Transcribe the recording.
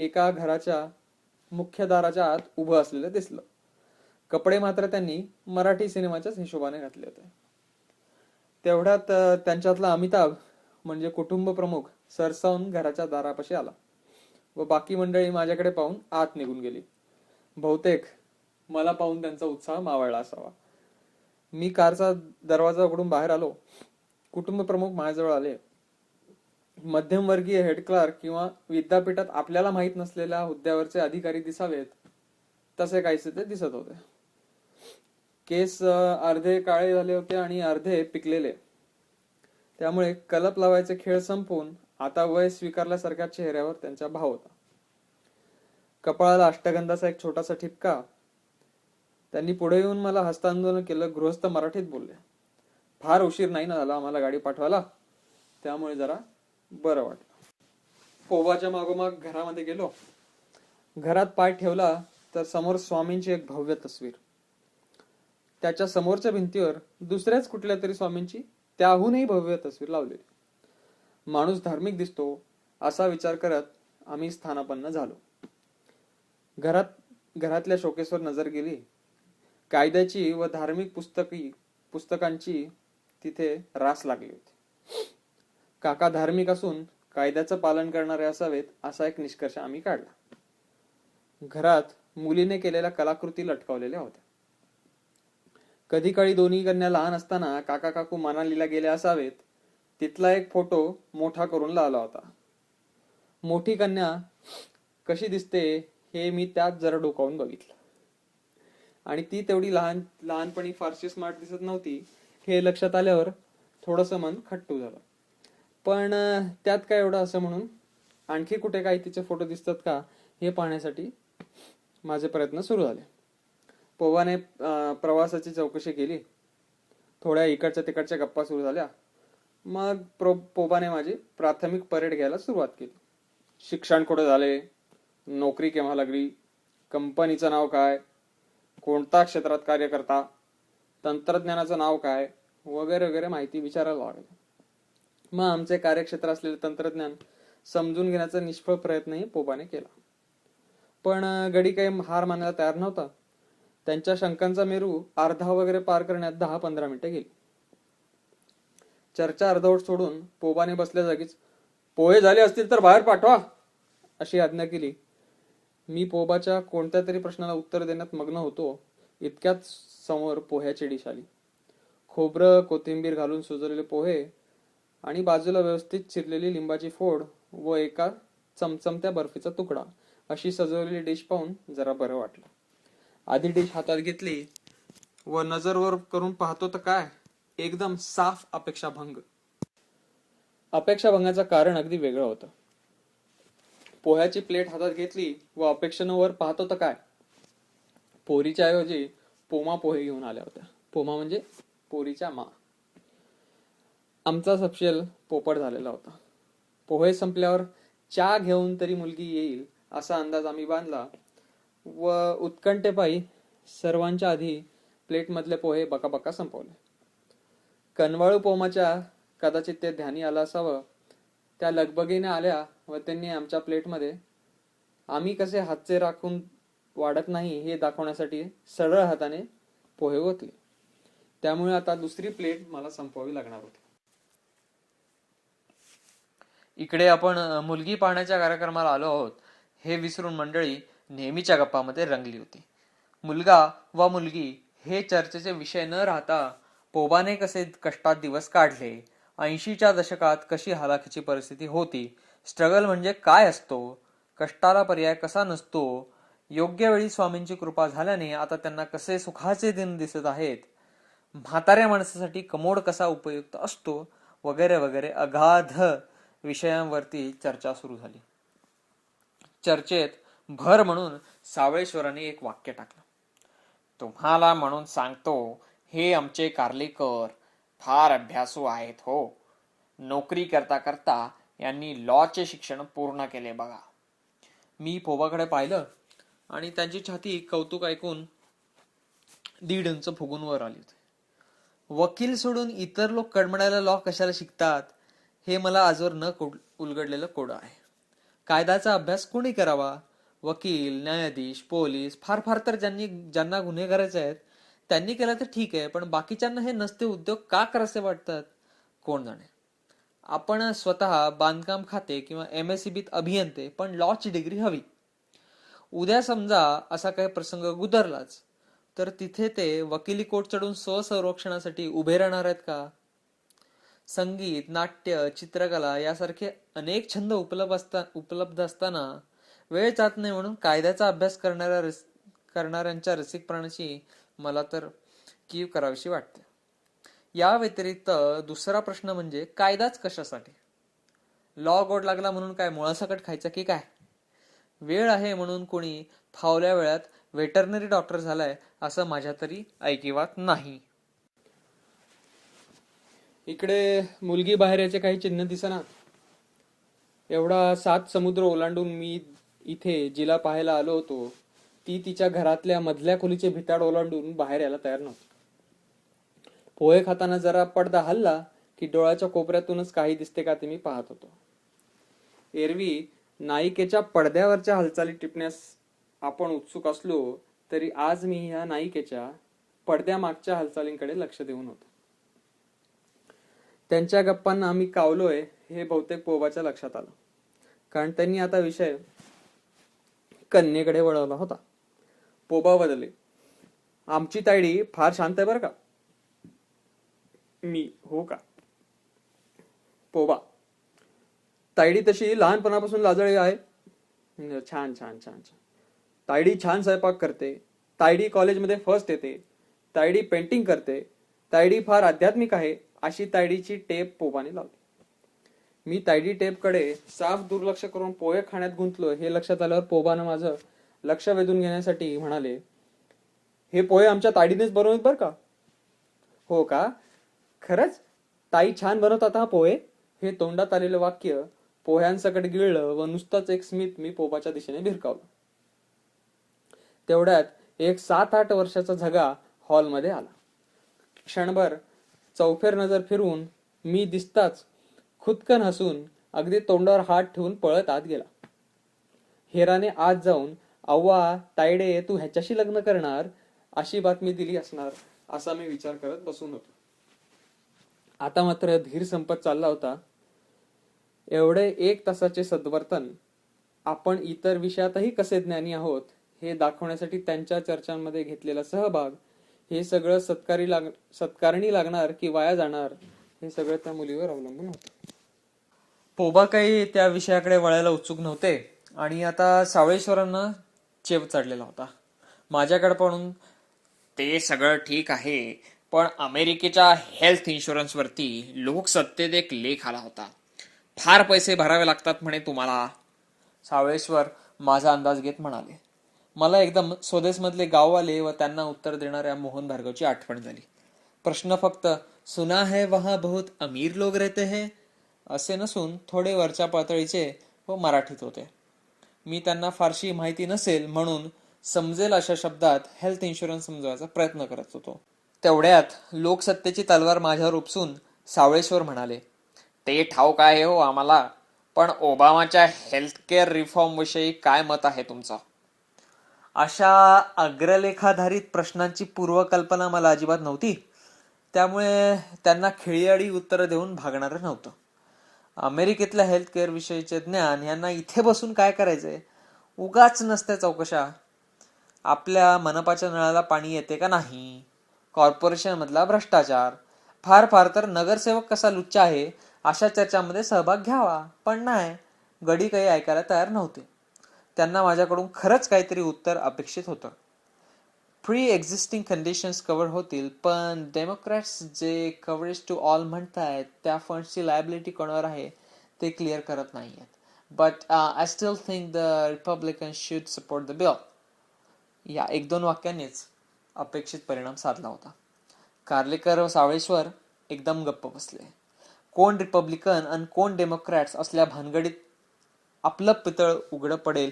एका घराच्या मुख्य दाराच्या आत उभं असलेलं दिसलं. कपडे मात्र त्यांनी मराठी सिनेमाच्याच हिशोबाने घातले होते. तेवढ्यात त्यांच्यातला अमिताभ म्हणजे कुटुंब प्रमुख सरसावून घराच्या दारापाशी आला व बाकी मंडळी माझ्याकडे पाहून आत निघून गेली. बहुतेक मला पाहून त्यांचा उत्साह मावळला असावा. मी कारचा दरवाजा उघडून बाहेर आलो. कुटुंब प्रमुख माझ्याजवळ आले. मध्यमवर्गीय हेड क्लार्क किंवा विद्यापीठात आपल्याला माहीत नसलेल्या हुद्द्यावरचे अधिकारी दिसावेत तसे काहीसे ते दिसत होते. केस अर्धे काळे झाले होते आणि अर्धे पिकलेले. त्यामुळे कलप लावायचे खेळ संपून आता वय स्वीकारल्यासारख्या चेहऱ्यावर त्यांचा भाव होता. कपाळाला अष्टगंधाचा एक छोटासा ठिपका. त्यांनी पुढे येऊन मला हस्तांदोलन केलं गृहस्थ मराठीत बोलले. फार उशीर नाही ना झाला आम्हाला गाडी पाठवायला? त्यामुळे जरा बरं वाटलं. पोवाच्या मागोमाग घरामध्ये गेलो. घरात पाय ठेवला तर समोर स्वामींची एक भव्य तस्वीर. त्याच्या समोरच्या भिंतीवर दुसऱ्याच कुठल्या तरी स्वामींची त्याहूनही भव्य तस्वीर लावलेली. माणूस धार्मिक दिसतो असा विचार करत आम्ही स्थानापन्न झालो. घरात घरातल्या शोकेसवर नजर गेली. कायद्याची व धार्मिक पुस्तकी पुस्तकांची तिथे रास लागली होती. काका धार्मिक असून कायद्याचं पालन करणारे असावेत असा एक निष्कर्ष आम्ही काढला. घरात मुलीने केलेल्या कलाकृती लटकावलेल्या होत्या. कधी काळी दोन्ही कन्या लहान असताना काका काकू मनालीला गेले असावेत तिथला एक फोटो मोठा करून लावला होता. मोठी कन्या कशी दिसते हे मी त्यात जरा डोकावून बघितलं. आणि ती तेवढी लहान लहानपणी फारशी स्मार्ट दिसत नव्हती हे लक्षात आल्यावर थोडस मन खट्टू झालं. पण त्यात काय एवढं असं म्हणून? आणखी कुठे काही तिचे फोटो दिसतात का? हे पाहण्यासाठी माझे प्रयत्न सुरू झाले. पोवाने प्रवासाची चौकशी केली. थोड्या इकडच्या तिकडच्या गप्पा सुरू झाल्या. मग प्रो पोबाने माझी प्राथमिक परेड घ्यायला सुरुवात केली. शिक्षण कुठे झाले? नोकरी केव्हा लागली? कंपनीचं नाव काय? कोणत्या क्षेत्रात कार्य करता? तंत्रज्ञानाचं नाव काय? वगैरे वगैरे माहिती विचारायला लागली. मग आमचे कार्यक्षेत्र असलेले तंत्रज्ञान समजून घेण्याचा निष्फळ प्रयत्नही पोबाने केला. पण गडी काही हार मानायला तयार नव्हता. त्यांच्या शंकांचा मेरू अर्धा वगैरे पार करण्यात दहा पंधरा मिनिटं गेली. चर्चा अर्धवट सोडून पोबाने बसल्या जागीच पोहे झाले असतील तर बाहेर पाठवा अशी आज्ञा केली. मी पोबाच्या कोणत्या तरी प्रश्नाला उत्तर देण्यात मग्न होतो इतक्यात समोर पोह्याची डिश आली. खोबरं कोथिंबीर घालून सुजवलेले पोहे आणि बाजूला व्यवस्थित चिरलेली लिंबाची फोड व एका चमचमत्या बर्फीचा तुकडा अशी सजवलेली डिश पाहून जरा बरं वाटलं. आधी डिश हातात घेतली व नजर वर करून पाहतो तर काय? एकदम साफ अपेक्षाभंग. अपेक्षाभंगाचं कारण अगदी वेगळं होतं. पोह्याची प्लेट हातात घेतली व अपेक्षेनं वर पाहतो तर काय? पोरीच्या ऐवजी पोमा पोहे घेऊन आल्या होत्या. पोमा म्हणजे पोरीच्या मा. आमचा सपशेल पोपट झालेला होता. पोहे संपल्यावर चहा घेऊन तरी मुलगी येईल असा अंदाज आम्ही बांधला. व उत्कंठेपायी सर्वांच्या आधी प्लेटमधले पोहे बकाबका संपवले. कनवाळू पोमाच्या कदाचित ते ध्यानी आलं असावं त्या लगबगीने आल्या व त्यांनी आमच्या प्लेटमध्ये आम्ही कसे हातचे राखून वाढत नाही हे दाखवण्यासाठी सरळ हाताने पोहे ओतले. त्यामुळे आता दुसरी प्लेट मला संपवावी लागणार होती. इकडे आपण मुलगी पाहण्याच्या कार्यक्रमाला आलो आहोत. हे विसरून मंडळी नेहमीच्या गप्पामध्ये रंगली होती. मुलगा व मुलगी हे चर्चेचे विषय न राहता पोबाने कसे कष्टात दिवस काढले ऐंशीच्या दशकात कशी हालाखीची परिस्थिती होती स्ट्रगल म्हणजे काय असतो कष्टाला पर्याय कसा नसतो योग्य वेळी स्वामींची कृपा झाल्याने आता त्यांना कसे सुखाचे दिन दिसत आहेत म्हाताऱ्या माणसासाठी कमोड कसा उपयुक्त असतो वगैरे वगैरे अगाध विषयांवरती चर्चा सुरू झाली. चर्चेत भर म्हणून सावळेश्वरांनी एक वाक्य टाकलं. तुम्हाला म्हणून सांगतो हे आमचे कार्लेकर फार अभ्यासू आहेत हो. नोकरी करता करता यांनी लॉचे शिक्षण पूर्ण केले बघा. मी पोबाकडे पाहिलं आणि त्यांची छाती कौतुक ऐकून दीड इंच फुगून वर आली होती. वकील सोडून इतर लोक कडमडायला लॉ कशाला शिकतात? हे मला आजवर न कोड- उलगडलेलं कोड आहे. कायद्याचा अभ्यास कोणी करावा? वकील न्यायाधीश पोलीस फार फार तर ज्यांनी ज्यांना गुन्हेगाराचे आहेत त्यांनी केलं तर ठीक आहे पण बाकीच्यांना हे नसते उद्योग का करायचे वाटतात? कोण जाणे? आपण स्वतः बांधकाम खाते किंवा एम एस बीत अभियंते पण लॉची डिग्री हवी. उद्या समजा असा काही प्रसंग गुदरलाच तर तिथे ते वकिली कोट चढून स्वसंरक्षणासाठी उभे राहणार आहेत का? संगीत नाट्य चित्रकला यासारखे अनेक छंद उपलब्ध असता उपलब्ध असताना वेळ जात नाही म्हणून कायद्याचा अभ्यास करणाऱ्या रस करणाऱ्यांच्या रसिकपणाची मला तर कीव करावीशी वाटते. या व्यतिरिक्त दुसरा प्रश्न म्हणजे कायदाच कशासाठी? लॉ गोड लागला म्हणून काय मुळासकट खायचं की काय? वेळ आहे म्हणून कोणी फावल्या वेळात वेटरनरी डॉक्टर झालाय असं माझ्या तरी ऐकिवात नाही. इकडे मुलगी बाहेर याचे काही चिन्ह दिसना. एवढा सात समुद्र ओलांडून मी इथे जिला पाहायला आलो होतो. ती तिच्या घरातल्या मधल्या खोलीचे भिताड ओलांडून बाहेर यायला तयार नव्हती. पोहे खाताना जरा पडदा हल्ला की डोळ्याच्या कोपऱ्यातूनच काही दिसते का ते मी पाहत होतो. एरवी नायिकेच्या पडद्यावरच्या हालचाली टिपण्यास आपण उत्सुक असलो तरी आज मी ह्या नायिकेच्या पडद्यामागच्या हालचालींकडे लक्ष देऊन होतो. त्यांच्या गप्पांना आम्ही कावलोय हे बहुतेक पोबाच्या लक्षात आलं. कारण त्यांनी आता विषय कन्येकडे वळवला होता. पोबा बदले आमची तायडी फार शांत आहे बरं का? मी हो का? पोबा. तायडी तशी लहानपणापासून लाजळी आहे. छान छान छान छान. तायडी छान स्वयंपाक करते. तायडी कॉलेजमध्ये फर्स्ट येते. तायडी पेंटिंग करते. तायडी फार आध्यात्मिक आहे. अशी तायडीची टेप पोबाने लावली. मी तायडी टेपकडे साफ दुर्लक्ष करून पोहे खाण्यात गुंतलो हे लक्षात आल्यावर पोबानं माझं लक्ष वेधून घेण्यासाठी म्हणाले हे पोहे आमच्या ताडीनेच बनवत बरं का? हो का? खरंच? ताई छान बनवतात हा पोहे? हे तोंडात आलेलं वाक्य पोह्यांसकट गिळलं व नुसतंच एक स्मित मी पोबाच्या दिशेने भिरकावलं. तेवढ्यात एक सात आठ वर्षाचा झगा हॉलमध्ये आला. क्षणभर चौफेर नजर फिरवून मी दिसताच खुदकन हसून अगदी तोंडावर हात ठेवून पळत आत गेला. हेराने आत जाऊन अव्वा तायडे तू ह्याच्याशी लग्न करणार? अशी बातमी दिली असणार असा मी विचार करत बसून होतो. आता मात्र धीर संपत चालला होता. एवढे एक तासाचे सद्वर्तन आपण इतर विषयातही कसे ज्ञानी आहोत हे दाखवण्यासाठी त्यांच्या चर्चांमध्ये घेतलेला सहभाग हे सगळं सत्कारी लाग सत्कारणी लागणार की वाया जाणार हे सगळं त्या मुलीवर अवलंबून होतं. पोबा काही त्या विषयाकडे वळायला उत्सुक नव्हते आणि आता सावळेश्वरांना चेप चढलेला होता. माझ्याकडे पण ते सगळं ठीक आहे पण अमेरिकेच्या हेल्थ इन्शुरन्सवरती लोकसत्तेत एक लेख आला होता. फार पैसे भरावे लागतात म्हणे तुम्हाला. सावळेश्वर माझा अंदाज घेत म्हणाले. मला एकदम स्वदेशमधले गाववाले व त्यांना उत्तर देणाऱ्या मोहन भार्गवची आठवण झाली. प्रश्न फक्त सुना है वहा बहुत अमीर लोग रहते है? असे नसून थोडे वरच्या पातळीचे व मराठीत होते. मी त्यांना फारशी माहिती नसेल म्हणून समजेल अशा शब्दात हेल्थ इन्शुरन्स समजवायचा प्रयत्न करत होतो. तेवढ्यात लोकसत्तेची तलवार माझ्यावर उपसून सावळेश्वर म्हणाले ते ठाऊक आहे हो आम्हाला पण ओबामाच्या हेल्थकेअर रिफॉर्मविषयी काय मत आहे तुमचं? अशा अग्रलेखाधारित प्रश्नांची पूर्वकल्पना मला अजिबात नव्हती. त्यामुळे त्यांना खिळीआडी उत्तरं देऊन भागणार नव्हतं. अमेरिकेतल्या हेल्थ केअर विषयीचे ज्ञान यांना इथे बसून काय करायचंय? उगाच नसत्या चौकशा. आपल्या मनपाच्या नळाला पाणी येते का नाही? कॉर्पोरेशनमधला भ्रष्टाचार. फार फार तर नगरसेवक कसा लुच्चा आहे अशा चर्चामध्ये सहभाग घ्यावा. पण नाही गडी काही ऐकायला तयार नव्हते. त्यांना माझ्याकडून खरंच काहीतरी उत्तर अपेक्षित होतं. प्री एक्झिस्टिंग कंडिशन्स कव्हर होतील पण डेमोक्रॅट्स जे कव्हरेज टू ऑल म्हणतायत त्या फंड्सची लायबिलिटी कोणावर आहे ते क्लिअर करत नाही आहेत but I still think the Republican should support the bill या एक दोन वाक्यांनीच अपेक्षित परिणाम साधला होता. कार्लेकर व सावळेश्वर एकदम गप्प बसले. कोण रिपब्लिकन आणि कोण डेमोक्रॅट्स असल्या भानगडीत आपलं पितळ उघडं पडेल.